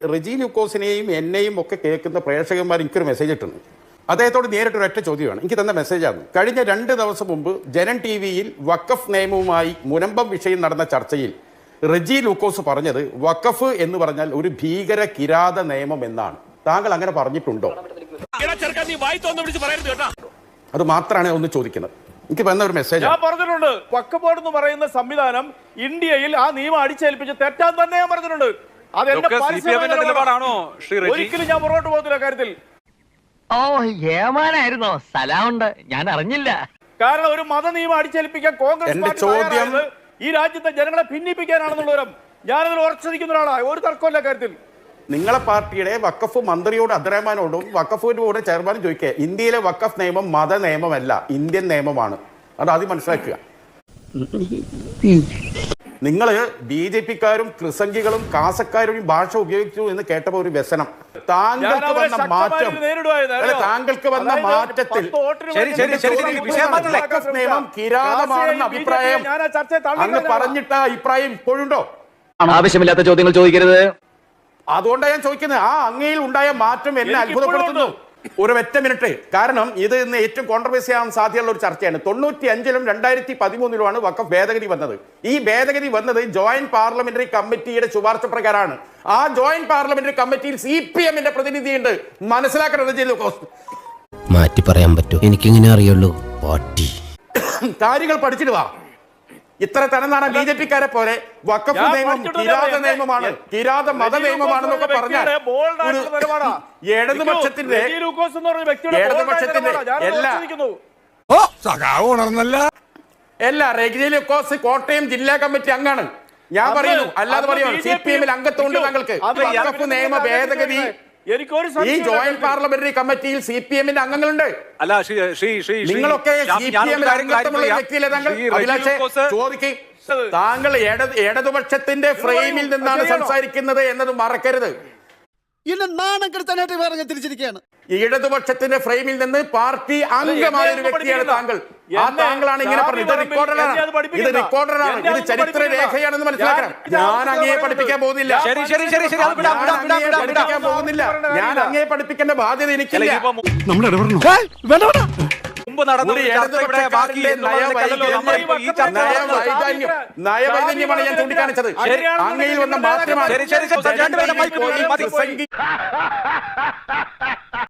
റെജി ലൂക്കോസിനെയും എന്നെയും ഒക്കെ കേൾക്കുന്ന പ്രേക്ഷകന്മാർ എനിക്കൊരു മെസ്സേജ് ഇട്ടുണ്ട് അദ്ദേഹത്തോട് നേരിട്ട് ഒരൊറ്റ ചോദ്യമാണ് എനിക്ക് തന്ന മെസ്സേജാണ് കഴിഞ്ഞ രണ്ട് ദിവസം മുമ്പ് ജനൻ ടി വിയിൽ വക്കഫ് നിയമവുമായി മുനമ്പം വിഷയം നടന്ന ചർച്ചയിൽ റിജി ലൂക്കോസ് പറഞ്ഞത് വക്കഫ് എന്ന് പറഞ്ഞാൽ ഒരു ഭീകര കിരാത നിയമം എന്നാണ്. താങ്കൾ അങ്ങനെ പറഞ്ഞിട്ടുണ്ടോ? അത് മാത്രമാണ് ഒന്ന് ചോദിക്കുന്നത്. എനിക്ക് വന്ന ഒരു മെസ്സേജ് ഞാൻ പറഞ്ഞിട്ടുണ്ട് വക്കബോർഡ് എന്ന് പറയുന്ന സംവിധാനം ഇന്ത്യയിൽ ആ നിയമം അടിച്ചേൽപ്പിച്ച് തെറ്റാൻ തന്നെ ഞാൻ പറഞ്ഞിട്ടുണ്ട്. നിലപാടാണോ? ഒരിക്കലും ഞാൻ പുറകോട്ട് പോകത്തില്ല കാര്യത്തിൽ ഓ ഏമാനായിരുന്നോ? സ്ഥലമുണ്ട് ഞാൻ അറിഞ്ഞില്ല. കാരണം ഒരു മത നിയമം അടിച്ചേൽപ്പിക്കാൻ കോൺഗ്രസ് ചോദ്യം- ഈ രാജ്യത്തെ ജനങ്ങളെ ഭിന്നിപ്പിക്കാനാണെന്നുള്ളവരും ഞാനതിൽ ഉറച്ചിരിക്കുന്ന ഒരാളാണ്. ഒരു തർക്കമില്ല കാര്യത്തിൽ നിങ്ങളെ പാർട്ടിയുടെ വക്കഫ് മന്ത്രിയോട് അബ്ദുറഹ്മാനോടും വക്കഫിന്റെ കൂടെ ചെയർമാനും ചോദിക്കുക ഇന്ത്യയിലെ വക്കഫ് നിയമം മത നിയമമല്ല ഇന്ത്യൻ നിയമമാണ്. അത് ആദ്യം മനസ്സിലാക്കുക. നിങ്ങൾ ബി ജെ പിക്കാരും ക്രിസംഗികളും കാസക്കാരും ഭാഷ ഉപയോഗിച്ചു എന്ന് കേട്ടപ്പോ ഒരു വ്യസനം. താങ്കൾക്ക് വന്ന മാറ്റം. അല്ല, താങ്കൾക്ക് വന്ന മാറ്റത്തിൽ നിയമം കിരാതമാണെന്ന അഭിപ്രായം ഞാൻ ആ ചർച്ചയെ അങ്ങ് പറഞ്ഞിട്ട് അഭിപ്രായം ഇപ്പോഴുണ്ടോ? ആവശ്യമില്ലാത്ത ചോദ്യങ്ങൾ ചോദിക്കരുത്. അതുകൊണ്ടാണ് ഞാൻ ചോദിക്കുന്നത് ആ അങ്ങയിൽ ഉണ്ടായ മാറ്റം എന്നെ അത്ഭുതപ്പെടുത്തുന്നു. ഒരു ഒറ്റ മിനിറ്റ്. കാരണം ഇത് ഇന്ന് ഏറ്റവും കോൺട്രവേഴ്സി ആവാൻ സാധ്യതയുള്ള ഒരു ചർച്ചയാണ്. തൊണ്ണൂറ്റി അഞ്ചിലും രണ്ടായിരത്തി പതിമൂന്നിലുമാണ് വക്കഫ് ഭേദഗതി വന്നത്. ഈ ഭേദഗതി വന്നത് ജോയിന്റ് പാർലമെന്ററി കമ്മിറ്റിയുടെ ശുപാർശ പ്രകാരമാണ്. ആ ജോയിന്റ് പാർലമെന്ററി കമ്മിറ്റിയിൽ സി പി എമ്മിന്റെ പ്രതിനിധിയുണ്ട്. മനസ്സിലാക്കണം മാറ്റി പറയാൻ പറ്റും. എനിക്കിങ്ങനെ അറിയുള്ളൂ. കാര്യങ്ങൾ പഠിച്ചിട്ട് വാ. ഇത്ര തരം ബി ജെ പിക്കാരെ പോലെ വക്കഫ് നിയമം കിരാത നിയമമാണ് കിരാത മത നിയമമാണെന്നൊക്കെ പറഞ്ഞാൽ ഇടതുപക്ഷത്തിന്റെ ഇടതുപക്ഷത്തിന്റെ എല്ലാ- റെഗിലി കോസ് കോട്ടയം ജില്ലാ കമ്മിറ്റി അംഗാണ്. ഞാൻ പറയുന്നു അല്ലാതെ പറയുന്നു സി പി എമ്മിൽ അംഗത്വമുണ്ട് താങ്കൾക്ക്. വക്കഫ് വഖഫ് നിയമ ഭേദഗതി ഈ ജോയിന്റ് പാർലമെന്ററി കമ്മിറ്റിയിൽ സി പി എമ്മിന്റെ അംഗങ്ങളുണ്ട്. അല്ല ശ്രീ ശ്രീ നിങ്ങളൊക്കെ സി പി അംഗത്വമുള്ള വ്യക്തിയിലെ അഭിലാഷേ ചോദിക്കും. താങ്കൾ ഇടതുപക്ഷത്തിന്റെ ഫ്രെയിമിൽ നിന്നാണ് സംസാരിക്കുന്നത് എന്നത് മറക്കരുത്. എന്നെ നാണം കെടുത്താനായിട്ട് വേറെ ഞാൻ തിരിച്ചിരിക്കുകയാണ്. ഇടതുപക്ഷത്തിന്റെ ഫ്രെയിമിൽ നിന്ന് പാർട്ടി അംഗമായ ഒരു വ്യക്തിയാണ് താങ്കൾ. ആ താങ്കളാണ് ഇങ്ങനെ പറഞ്ഞത്. ഇത് റെക്കോർഡറാണ് ഇത് റെക്കോർഡറാണ് ഇത് ചരിത്ര. രേഖയാണെന്ന് മനസ്സിലാക്കണം ഞാൻ- അങ്ങയെ പഠിപ്പിക്കാൻ പോകുന്നില്ല. ശരി ശരി ശരി ശരി. ഞാൻ വിടാം വിടാം അങ്ങയെ വിടാം വിടാം. പഠിപ്പിക്കാൻ പോകുന്നില്ല. ഞാൻ അങ്ങയെ പഠിപ്പിക്കേണ്ട ബാധ്യത എനിക്കില്ല. ഇതിപ്പോ മുമ്പ് നടന്ന ഇവിടെ ബാക്കി നയവൈകല്യമാണ് ഞാൻ ചൂണ്ടിക്കാണിച്ചത് അങ്ങയിൽ വന്ന മാറ്റമാണ്